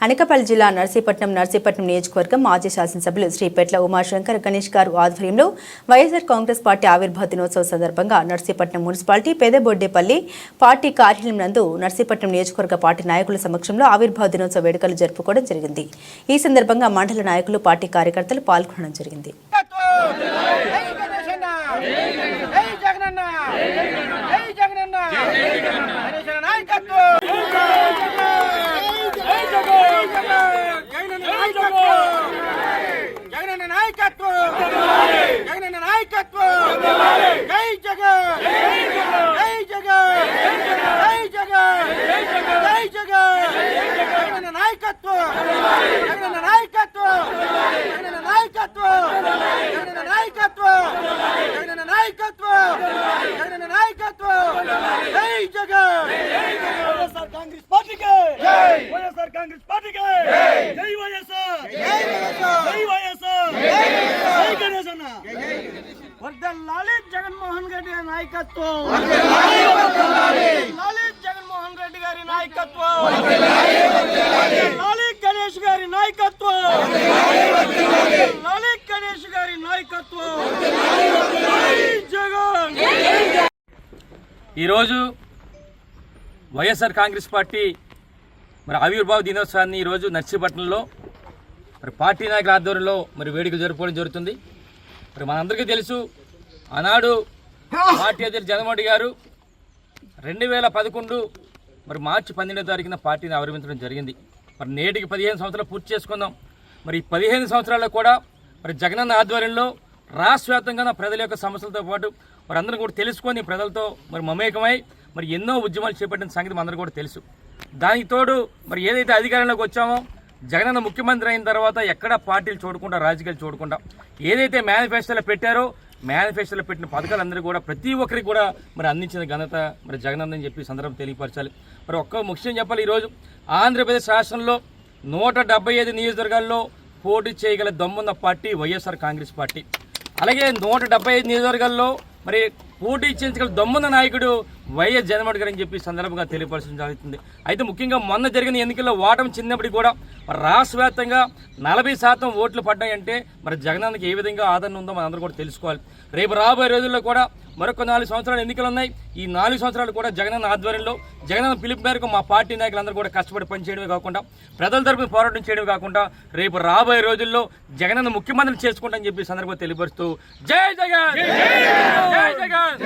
అనకపల్లి జిల్లా నర్సీపట్నం నర్సీపట్నం నియోజకవర్గం మాజీ శాసనసభ్యులు శ్రీపేట్ల ఉమాశంకర్ గణేష్ గారు ఆధ్వర్యంలో వైఎస్ఆర్ కాంగ్రెస్ పార్టీ ఆవిర్భావ దినోత్సవ సందర్భంగా నర్సీపట్నం మున్సిపాలిటీ పెదబొడ్డేపల్లి పార్టీ కార్యాలయం నందు నర్సీపట్నం నియోజకవర్గ పార్టీ నాయకుల సమక్షంలో ఆవిర్భావ దినోత్సవ వేడుకలు జరుపుకోవడం జరిగింది. ఈ సందర్భంగా మండల నాయకులు పార్టీ కార్యకర్తలు పాల్గొనడం జరిగింది జై గణేశన్న జై జగనన్న జై జగనన్న గణేశన్న నాయకత్వం జై జగనన్న నాయకత్వం జగనన్న నాయకత్వం! జై జగన్! జై జగన్! జై జగన్! జై జగన్! జగనన్న నాయకత్వం! జగనన్న నాయకత్వం! జగనన్న నాయకత్వం! జగనన్న నాయకత్వం! జగనన్న నాయకత్వం! జగనన్న నాయకత్వం! జై జగన్! వైఎస్ఆర్ కాంగ్రెస్ పార్టీకి! వైఎస్ఆర్ కాంగ్రెస్ పార్టీకి! జై వైఎస్ఆర్ జై వైఎస్ఆర్ జై గణేష్ అన్న వర్దల్లాలి జగన్మోహన్ రెడ్డి గారి నాయకత్వం. వర్దల్లాలి జగన్మోహన్ రెడ్డి గారి నాయకత్వం. వర్దల్లాలి గణేష్ గారి నాయకత్వం. వర్దల్లాలి గణేష్ గారి నాయకత్వం. జగన్ ఈరోజు వైఎస్ఆర్ కాంగ్రెస్ పార్టీ మరి ఆవిర్భావ దినోత్సవాన్ని ఈరోజు నర్సీపట్నంలో మరి పార్టీ నాయకుల ఆధ్వర్యంలో మరి వేడుకలు జరుపుకోవడం జరుగుతుంది. మరి మనందరికీ తెలుసు ఆనాడు పార్టీ అధ్యక్షుడు జగన్మోహన్ గారు రెండు వేల పదకొండు మరి మార్చి పన్నెండో తారీఖున పార్టీని ఆవిర్భించడం జరిగింది. మరి నేటికి పదిహేను సంవత్సరాలు పూర్తి చేసుకుందాం. మరి ఈ పదిహేను సంవత్సరాల్లో కూడా మరి జగనన్న ఆధ్వర్యంలో రాష్ట్ర వ్యాప్తంగా ప్రజల యొక్క సమస్యలతో పాటు మరి అందరం కూడా తెలుసుకొని ప్రజలతో మరి మమేకమై మరి ఎన్నో ఉద్యమాలు చేపట్టిన సంగతి మనందరూ కూడా తెలుసు. దానికి తోడు మరి ఏదైతే అధికారంలోకి వచ్చామో జగనన్న ముఖ్యమంత్రి అయిన తర్వాత ఎక్కడ పార్టీలు చూడకుండా రాజకీయాలు చూడకుండా ఏదైతే మేనిఫెస్టోలో పెట్టారో మేనిఫెస్టోలో పెట్టిన పథకాలందరూ కూడా ప్రతి ఒక్కరికి కూడా మరి అందించిన ఘనత మరి జగనన్న అని చెప్పి సందర్భం తెలియపరచాలి. మరి ఒక్క ముఖ్యం చెప్పాలి ఈరోజు. ఆంధ్రప్రదేశ్ రాష్ట్రంలో నూట డెబ్బై ఐదు నియోజకవర్గాల్లో పోటీ చేయగల దమ్మున్న పార్టీ వైఎస్ఆర్ కాంగ్రెస్ పార్టీ. అలాగే నూట డెబ్బై ఐదు నియోజకవర్గాల్లో మరి పోటీ చేయించగల దమ్మున్న నాయకుడు వైఎస్ జగన్మోహన్ గారు అని చెప్పి సందర్భంగా తెలియపరచడం జరుగుతుంది. అయితే ముఖ్యంగా మొన్న జరిగిన ఎన్నికల్లో ఓటమి చిన్నప్పటికీ కూడా రాష్ట్ర వ్యాప్తంగా నలభై శాతం ఓట్లు పడ్డాయంటే మరి జగనానికి ఏ విధంగా ఆదరణ ఉందో మనందరూ కూడా తెలుసుకోవాలి. రేపు రాబోయే రోజుల్లో కూడా మరొక నాలుగు సంవత్సరాలు ఎన్నికలు ఉన్నాయి ఈ నాలుగు సంవత్సరాలు కూడా జగనన్న ఆధ్వర్యంలో జగనన్న పిలుపు మేరకు మా పార్టీ నాయకులందరూ కూడా కష్టపడి పనిచేయడమే కాకుండా ప్రజల తరపున పోరాటం చేయడమే కాకుండా రేపు రాబోయే రోజుల్లో జగనన్న ముఖ్యమంత్రిని చేసుకుంటామని చెప్పి సందర్భంగా తెలియపరుస్తూ జై జగన్! జై జగన్!